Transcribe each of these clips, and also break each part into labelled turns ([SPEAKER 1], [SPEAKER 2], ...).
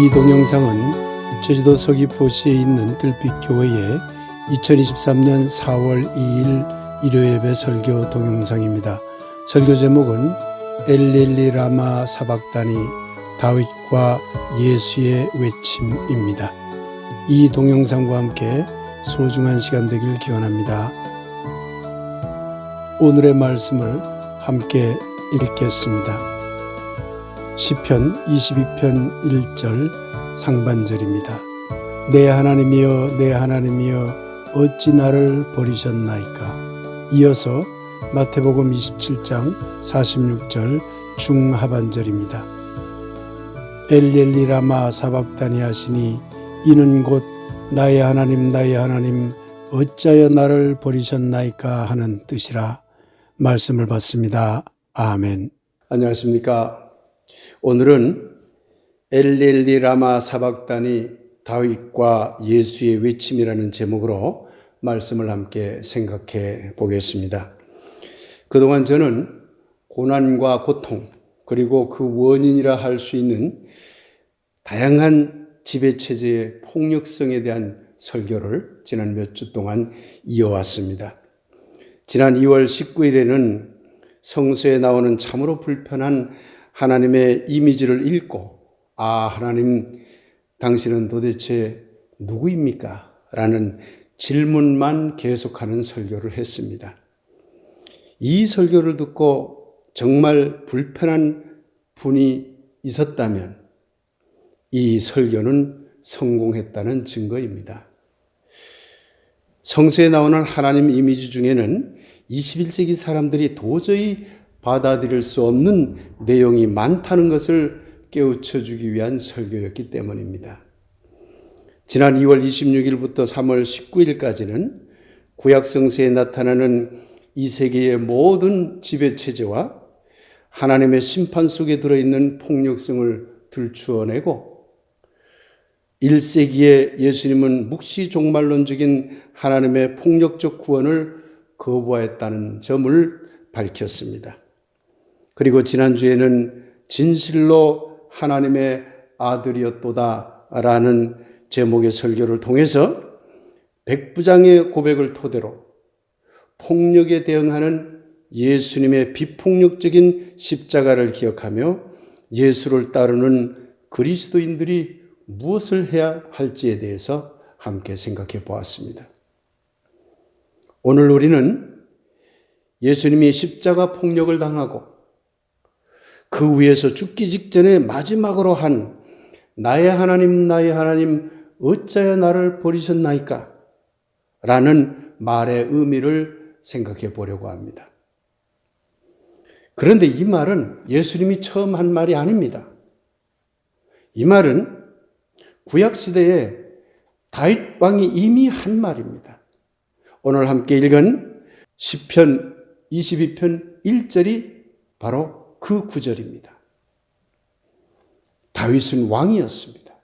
[SPEAKER 1] 이 동영상은 제주도 서귀포시에 있는 들빛교회의 2023년 4월 2일 일요예배 설교 동영상입니다. 설교 제목은 엘릴리 라마 사박다니 다윗과 예수의 외침입니다. 이 동영상과 함께 소중한 시간 되길 기원합니다. 오늘의 말씀을 함께 읽겠습니다. 시편 22편 1절 상반절입니다. 내 하나님이여 내 하나님이여 어찌 나를 버리셨나이까. 이어서 마태복음 27장 46절 중하반절입니다. 엘렐리라마 사박다니 하시니 이는 곧 나의 하나님 나의 하나님 어찌하여 나를 버리셨나이까 하는 뜻이라 말씀을 받습니다. 아멘. 안녕하십니까. 오늘은 엘렐리라마 사박단이 다윗과 예수의 외침이라는 제목으로 말씀을 함께 생각해 보겠습니다. 그동안 저는 고난과 고통, 그리고 그 원인이라 할 수 있는 다양한 지배체제의 폭력성에 대한 설교를 지난 몇 주 동안 이어왔습니다. 지난 2월 19일에는 성서에 나오는 참으로 불편한 하나님의 이미지를 읽고, 아, 하나님, 당신은 도대체 누구입니까? 라는 질문만 계속하는 설교를 했습니다. 이 설교를 듣고 정말 불편한 분이 있었다면 이 설교는 성공했다는 증거입니다. 성서에 나오는 하나님 이미지 중에는 21세기 사람들이 도저히 받아들일 수 없는 내용이 많다는 것을 깨우쳐 주기 위한 설교였기 때문입니다. 지난 2월 26일부터 3월 19일까지는 구약 성서에 나타나는 이 세계의 모든 지배 체제와 하나님의 심판 속에 들어있는 폭력성을 들추어내고 1세기에 예수님은 묵시종말론적인 하나님의 폭력적 구원을 거부하였다는 점을 밝혔습니다. 그리고 지난주에는 진실로 하나님의 아들이었도다 라는 제목의 설교를 통해서 백부장의 고백을 토대로 폭력에 대응하는 예수님의 비폭력적인 십자가를 기억하며 예수를 따르는 그리스도인들이 무엇을 해야 할지에 대해서 함께 생각해 보았습니다. 오늘 우리는 예수님이 십자가 폭력을 당하고 그 위에서 죽기 직전에 마지막으로 한 나의 하나님, 나의 하나님, 어찌하여 나를 버리셨나이까? 라는 말의 의미를 생각해 보려고 합니다. 그런데 이 말은 예수님이 처음 한 말이 아닙니다. 이 말은 구약 시대에 다윗 왕이 이미 한 말입니다. 오늘 함께 읽은 10편 22편 1절이 바로 그 구절입니다. 다윗은 왕이었습니다.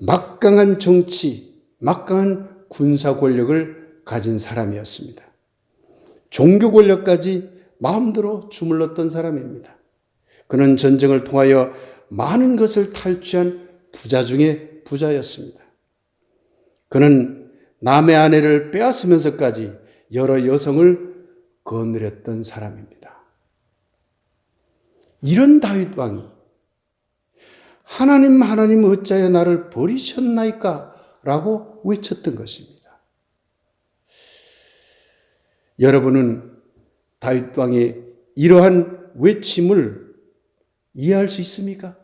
[SPEAKER 1] 막강한 정치, 막강한 군사 권력을 가진 사람이었습니다. 종교 권력까지 마음대로 주물렀던 사람입니다. 그는 전쟁을 통하여 많은 것을 탈취한 부자 중에 부자였습니다. 그는 남의 아내를 빼앗으면서까지 여러 여성을 거느렸던 사람입니다. 이런 다윗 왕이 하나님 하나님 어찌하여 나를 버리셨나이까? 라고 외쳤던 것입니다. 여러분은 다윗 왕의 이러한 외침을 이해할 수 있습니까?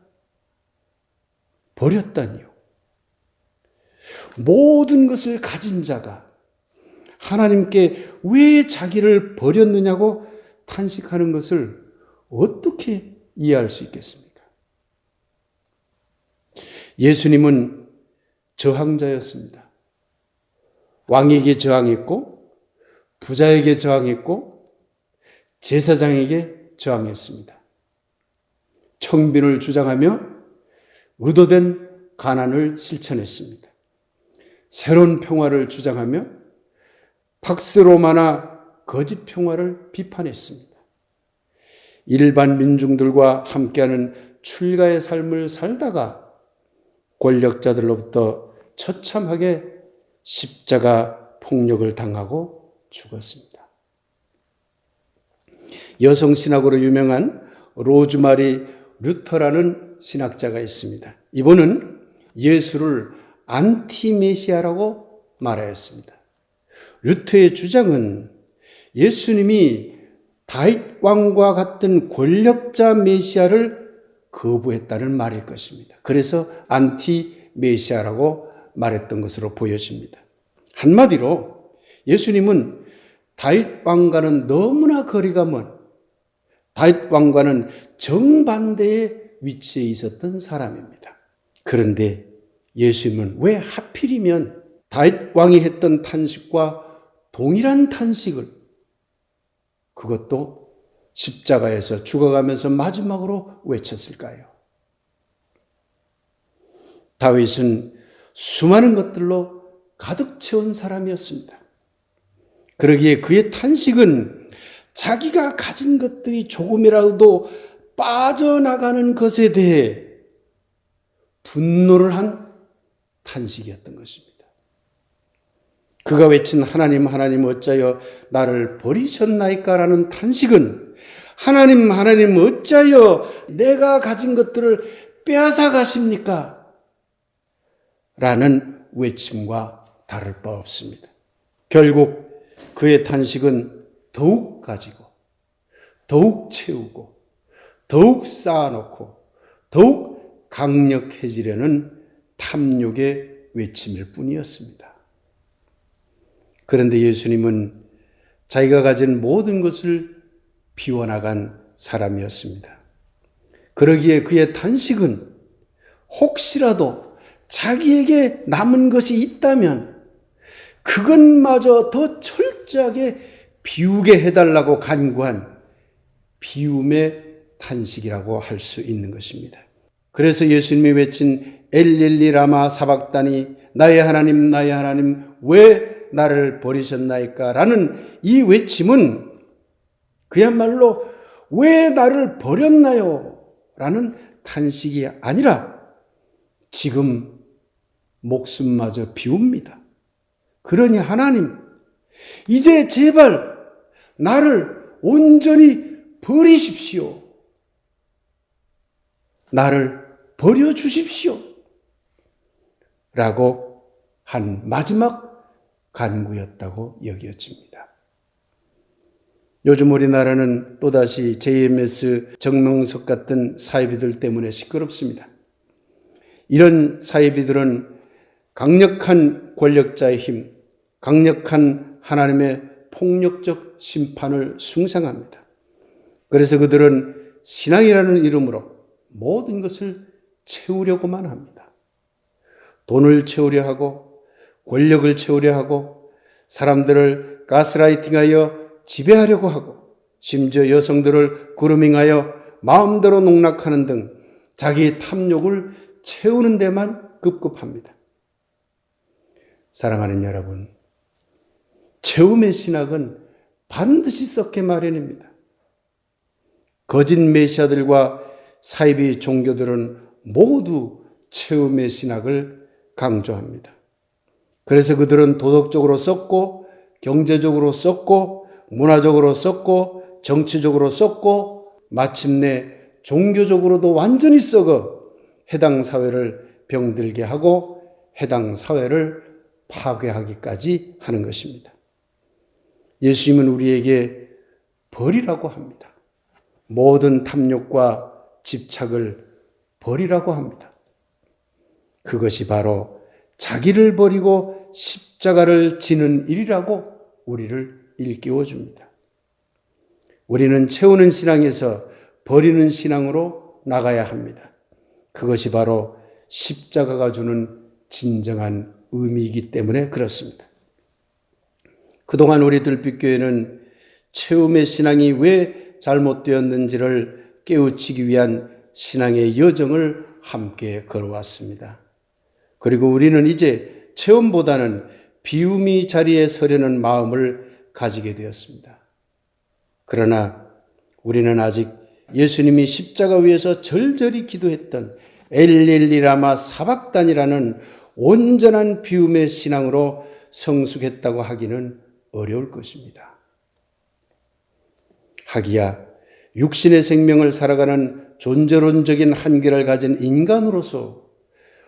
[SPEAKER 1] 버렸다니요. 모든 것을 가진 자가 하나님께 왜 자기를 버렸느냐고 탄식하는 것을 어떻게 이해할 수 있겠습니까? 예수님은 저항자였습니다. 왕에게 저항했고, 부자에게 저항했고, 제사장에게 저항했습니다. 청빈을 주장하며 의도된 가난을 실천했습니다. 새로운 평화를 주장하며 팍스로마나 거짓 평화를 비판했습니다. 일반 민중들과 함께하는 출가의 삶을 살다가 권력자들로부터 처참하게 십자가 폭력을 당하고 죽었습니다. 여성 신학으로 유명한 로즈마리 루터라는 신학자가 있습니다. 이분은 예수를 안티메시아라고 말하였습니다. 루터의 주장은 예수님이 다윗 왕과 같은 권력자 메시아를 거부했다는 말일 것입니다. 그래서 안티 메시아라고 말했던 것으로 보여집니다. 한마디로 예수님은 다윗 왕과는 너무나 거리가 먼 다윗 왕과는 정반대의 위치에 있었던 사람입니다. 그런데 예수님은 왜 하필이면 다윗 왕이 했던 탄식과 동일한 탄식을 그것도 십자가에서 죽어가면서 마지막으로 외쳤을까요? 다윗은 수많은 것들로 가득 채운 사람이었습니다. 그러기에 그의 탄식은 자기가 가진 것들이 조금이라도 빠져나가는 것에 대해 분노를 한 탄식이었던 것입니다. 그가 외친 하나님, 하나님 어찌하여 나를 버리셨나이까라는 탄식은 하나님, 하나님 어찌하여 내가 가진 것들을 빼앗아 가십니까? 라는 외침과 다를 바 없습니다. 결국 그의 탄식은 더욱 가지고, 더욱 채우고, 더욱 쌓아놓고, 더욱 강력해지려는 탐욕의 외침일 뿐이었습니다. 그런데 예수님은 자기가 가진 모든 것을 비워나간 사람이었습니다. 그러기에 그의 탄식은 혹시라도 자기에게 남은 것이 있다면 그것마저 더 철저하게 비우게 해달라고 간구한 비움의 탄식이라고 할 수 있는 것입니다. 그래서 예수님이 외친 엘릴리 라마 사박다니 나의 하나님 나의 하나님 왜 나를 버리셨나이까? 라는 이 외침은 그야말로 왜 나를 버렸나요? 라는 탄식이 아니라 지금 목숨마저 비웁니다. 그러니 하나님, 이제 제발 나를 온전히 버리십시오. 나를 버려주십시오. 라고 한 마지막 간구였다고 여겨집니다. 요즘 우리나라는 또다시 JMS 정명석 같은 사이비들 때문에 시끄럽습니다. 이런 사이비들은 강력한 권력자의 힘, 강력한 하나님의 폭력적 심판을 숭상합니다. 그래서 그들은 신앙이라는 이름으로 모든 것을 채우려고만 합니다. 돈을 채우려 하고 권력을 채우려 하고 사람들을 가스라이팅하여 지배하려고 하고 심지어 여성들을 그루밍하여 마음대로 농락하는 등 자기의 탐욕을 채우는 데만 급급합니다. 사랑하는 여러분, 채움의 신학은 반드시 썩게 마련입니다. 거짓 메시아들과 사이비 종교들은 모두 채움의 신학을 강조합니다. 그래서 그들은 도덕적으로 썼고 경제적으로 썼고 문화적으로 썼고 정치적으로 썼고 마침내 종교적으로도 완전히 썩어 해당 사회를 병들게 하고 해당 사회를 파괴하기까지 하는 것입니다. 예수님은 우리에게 버리라고 합니다. 모든 탐욕과 집착을 버리라고 합니다. 그것이 바로 자기를 버리고 십자가를 지는 일이라고 우리를 일깨워 줍니다. 우리는 채우는 신앙에서 버리는 신앙으로 나가야 합니다. 그것이 바로 십자가가 주는 진정한 의미이기 때문에 그렇습니다. 그동안 우리 들빛교회는 채움의 신앙이 왜 잘못되었는지를 깨우치기 위한 신앙의 여정을 함께 걸어왔습니다. 그리고 우리는 이제 체험보다는 비움이 자리에 서려는 마음을 가지게 되었습니다. 그러나 우리는 아직 예수님이 십자가 위에서 절절히 기도했던 엘렐리라마 사박단이라는 온전한 비움의 신앙으로 성숙했다고 하기는 어려울 것입니다. 하기야 육신의 생명을 살아가는 존재론적인 한계를 가진 인간으로서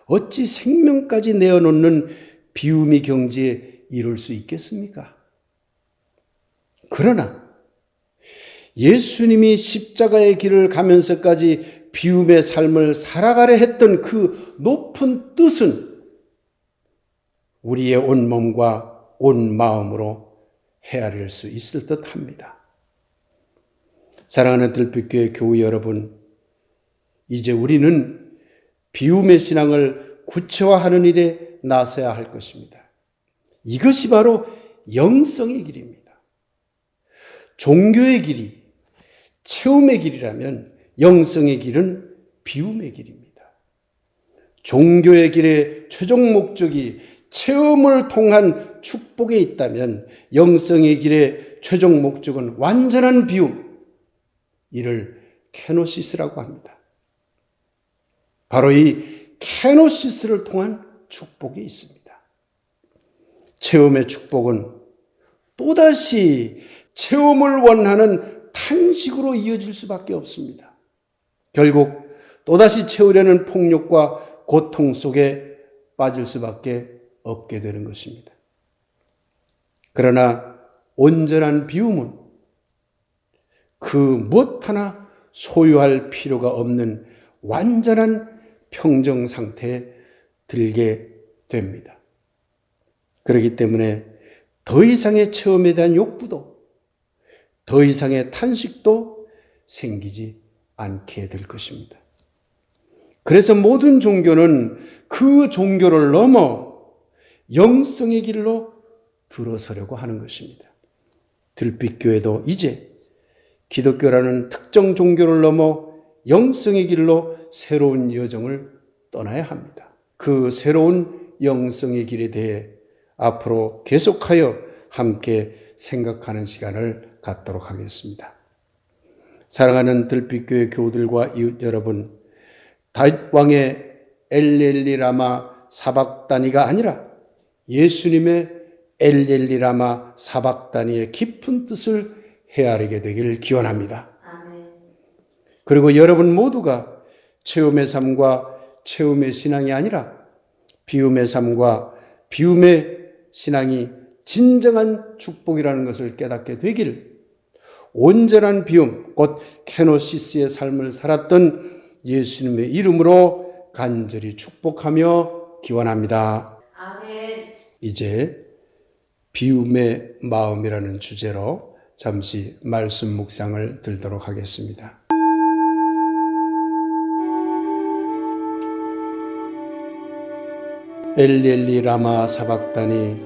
[SPEAKER 1] 어찌 생명까지 내어놓는 비움이 경지에 이룰 수 있겠습니까? 그러나 예수님이 십자가의 길을 가면서까지 비움의 삶을 살아가려 했던 그 높은 뜻은 우리의 온 몸과 온 마음으로 헤아릴 수 있을 듯 합니다. 사랑하는 들빛교회 교우 여러분, 이제 우리는 비움의 신앙을 구체화하는 일에 나서야 할 것입니다. 이것이 바로 영성의 길입니다. 종교의 길이 체험의 길이라면 영성의 길은 비움의 길입니다. 종교의 길의 최종 목적이 체험을 통한 축복에 있다면 영성의 길의 최종 목적은 완전한 비움, 이를 케노시스라고 합니다. 바로 이 케노시스를 통한 축복이 있습니다. 체험의 축복은 또다시 체험을 원하는 탄식으로 이어질 수밖에 없습니다. 결국 또다시 채우려는 폭력과 고통 속에 빠질 수밖에 없게 되는 것입니다. 그러나 온전한 비움은 그 무엇 하나 소유할 필요가 없는 완전한 평정 상태에 들게 됩니다. 그렇기 때문에 더 이상의 체험에 대한 욕구도 더 이상의 탄식도 생기지 않게 될 것입니다. 그래서 모든 종교는 그 종교를 넘어 영성의 길로 들어서려고 하는 것입니다. 들빛교회도 이제 기독교라는 특정 종교를 넘어 영성의 길로 새로운 여정을 떠나야 합니다. 그 새로운 영성의 길에 대해 앞으로 계속하여 함께 생각하는 시간을 갖도록 하겠습니다. 사랑하는 들빛교회 교우들과 이웃 여러분, 다윗 왕의 엘렐리라마 사박다니가 아니라 예수님의 엘렐리라마 사박다니의 깊은 뜻을 헤아리게 되기를 기원합니다. 그리고 여러분 모두가 체험의 삶과 체험의 신앙이 아니라 비움의 삶과 비움의 신앙이 진정한 축복이라는 것을 깨닫게 되기를 온전한 비움, 곧 케노시스의 삶을 살았던 예수님의 이름으로 간절히 축복하며 기원합니다.
[SPEAKER 2] 아멘.
[SPEAKER 1] 이제 비움의 마음이라는 주제로 잠시 말씀 묵상을 들도록 하겠습니다. 엘리엘리 라마 사박다니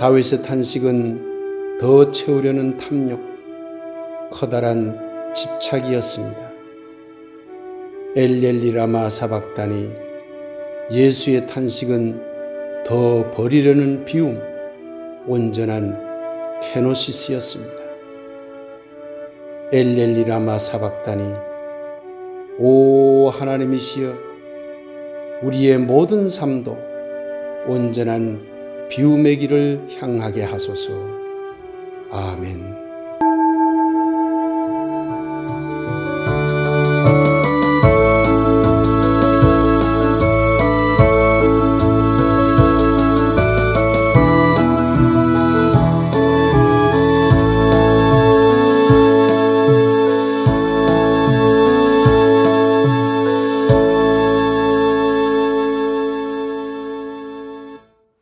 [SPEAKER 1] 다윗의 탄식은 더 채우려는 탐욕, 커다란 집착이었습니다. 엘리엘리 라마 사박다니 예수의 탄식은 더 버리려는 비움, 온전한 케노시스였습니다. 엘렐리 라마 사박다니 오 하나님이시여 우리의 모든 삶도 온전한 비움의 길을 향하게 하소서. 아멘.